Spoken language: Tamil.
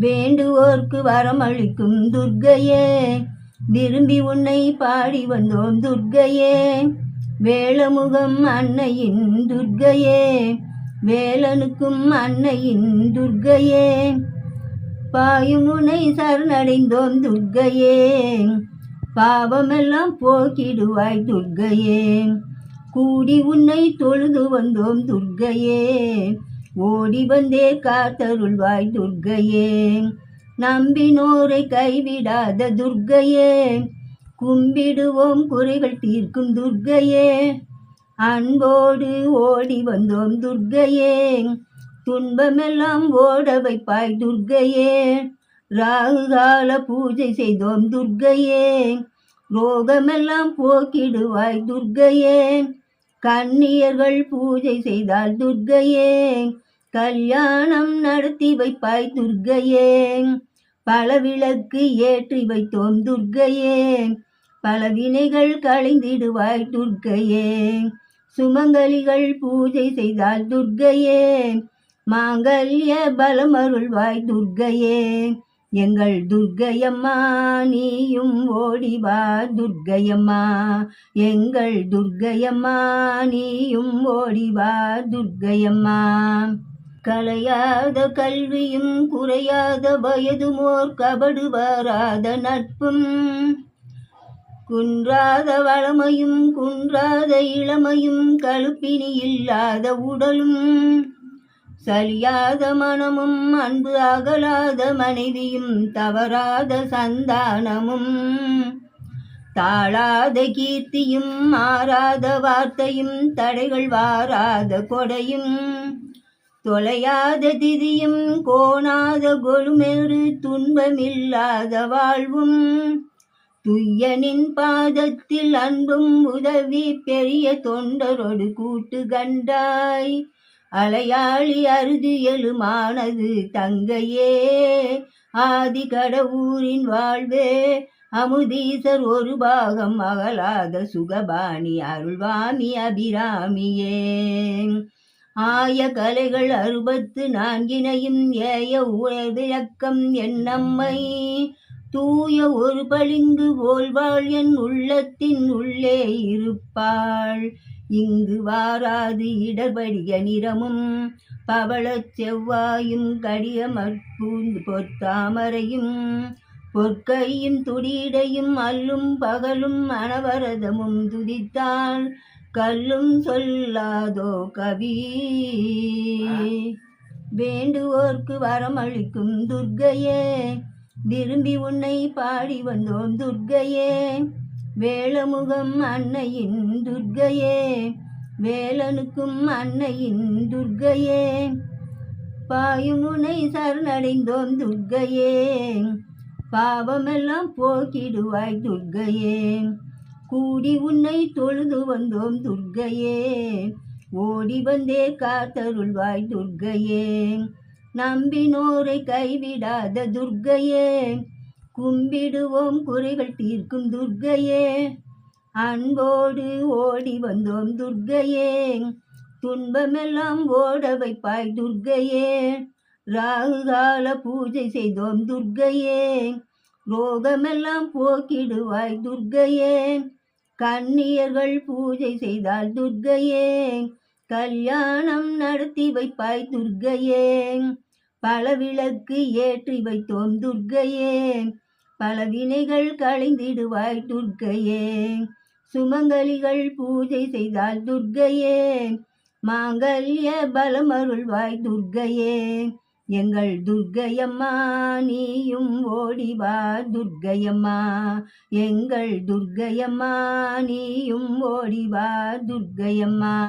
வேண்டுவோர்க்கு வரமளிக்கும் துர்க்கையே விரும்பி உன்னை பாடி வந்தோம் துர்க்கையே. வேளமுகம் அன்னையின் துர்க்கையே வேலனுக்கும் அன்னையின் துர்க்கையே. பாயும் உன்னை சரணடைந்தோம் துர்க்கையே பாவமெல்லாம் போக்கிடுவாய் துர்க்கையே. கூடி உன்னை தொழுது வந்தோம் துர்க்கையே ஓடி வந்தே காத்தருள்வாய் துர்க்கையே. நம்பினோரை கைவிடாத துர்க்கையே. கும்பிடுவோம் குறைகள் தீர்க்கும் துர்க்கையே. அன்போடு ஓடி வந்தோம் துர்க்கையே. துன்பமெல்லாம் ஓட வைப்பாய் துர்க்கையே. ராகுகால பூஜை செய்தோம் துர்க்கையே. ரோகமெல்லாம் போக்கிடுவாய் துர்க்கையே. கன்னியர்கள் பூஜை செய்தால் துர்க்கையே. கல்யாணம் நடத்தி வைப்பாய் துர்கையே பல விளக்கு ஏற்றி வைத்தோம் துர்க்கையே. பல வினைகள் களைந்திடுவாய் துர்க்கையே. சுமங்கலிகள் பூஜை செய்தால் துர்க்கையே. மாங்கல்ய பலமருள்வாய் துர்க்கையே. எங்கள் துர்க்கையம்மா நீயும் ஓடிவா துர்க்கையம்மா. எங்கள் துர்க்கையம்மா நீயும் ஓடிவா துர்க்கையம்மா. கலையாத கல்வியும் குறையாத வயதுமோர் கபடு வராத நட்பும். குன்றாத வளமையும் குன்றாத இளமையும் கழுப்பினி இல்லாத உடலும். சலியாத மனமும் அன்பு அகலாத மனைவியும் தவறாத சந்தானமும். தாழாத கீர்த்தியும் மாறாத வார்த்தையும் தடைகள் வாராத கொடையும். தொலையாத திதியும் கோணாத கொழுமெரு துன்பமில்லாத வாழ்வும். துய்யனின் பாதத்தில் அன்பும் உதவி பெரிய தொண்டரோடு கூட்டு கண்டாய். அலையாளி அறுதியலுமானது தங்கையே ஆதி கடவுரின் வாழ்வே அமுதீசர் ஒரு பாகம் மகளாத சுகபாணி அருள்வாமி அபிராமியே. ஆய கலைகள் அறுபத்து நான்கினையும் ஏய விளக்கம் என்னம்மை தூய ஒரு பளிங்கு போல்வாள் என் உள்ளத்தின் உள்ளே இருப்பாள். இங்கு வாராது இடர்படிய நிறமும் பவளச் செவ்வாயும் கடியமற்பூந்து பொத்தாமரையும் பொற்கையும் துடியிடையும் அல்லும் பகலும் அனவரதமும் துதித்தாள் கல்லும் சொல்லாதோ கவி? வேண்டுவோர்க்கு வரமளிக்கும் துர்க்கையே விரும்பி உன்னை பாடி வந்தோம் துர்க்கையே. வேளமுகம் அன்னையின் துர்கையே வேலனுக்கும் அன்னையின் துர்கையே பாயுமுனை சரணடைந்தோம் துர்கையே பாவமெல்லாம் போக்கிடுவாய் துர்கையே கூடி உன்னை தொழுது வந்தோம் துர்கையே ஓடி வந்தே காத்தருள்வாய் துர்கையே நம்பினோரை கைவிடாத துர்கையே கும்பிடுவோம் குறைகள் தீர்க்கும் துர்க்கையே அன்போடு ஓடி வந்தோம் துர்க்கையே துன்பமெல்லாம் ஓட வைப்பாய் துர்க்கையே ராகுகால பூஜை செய்தோம் துர்க்கையே ரோகமெல்லாம் போக்கிடுவாய் துர்க்கையே கன்னியர்கள் பூஜை செய்தால் துர்க்கையே கல்யாணம் நடத்தி வைப்பாய் துர்க்கையே பல விளக்கு ஏற்றி வைத்தோம் துர்க்கையே பல வினைகள் களைந்திடுவாய் துர்க்கையே. சுமங்கலிகள் பூஜை செய்தால் துர்க்கையே. மாங்கல்ய பலமருள்வாய் துர்க்கையே. எங்கள் துர்க்கையம்மா நீயும் ஓடிவா துர்க்கையம்மா. எங்கள் துர்க்கையம்மா நீயும் ஓடிவா துர்க்கையம்மா.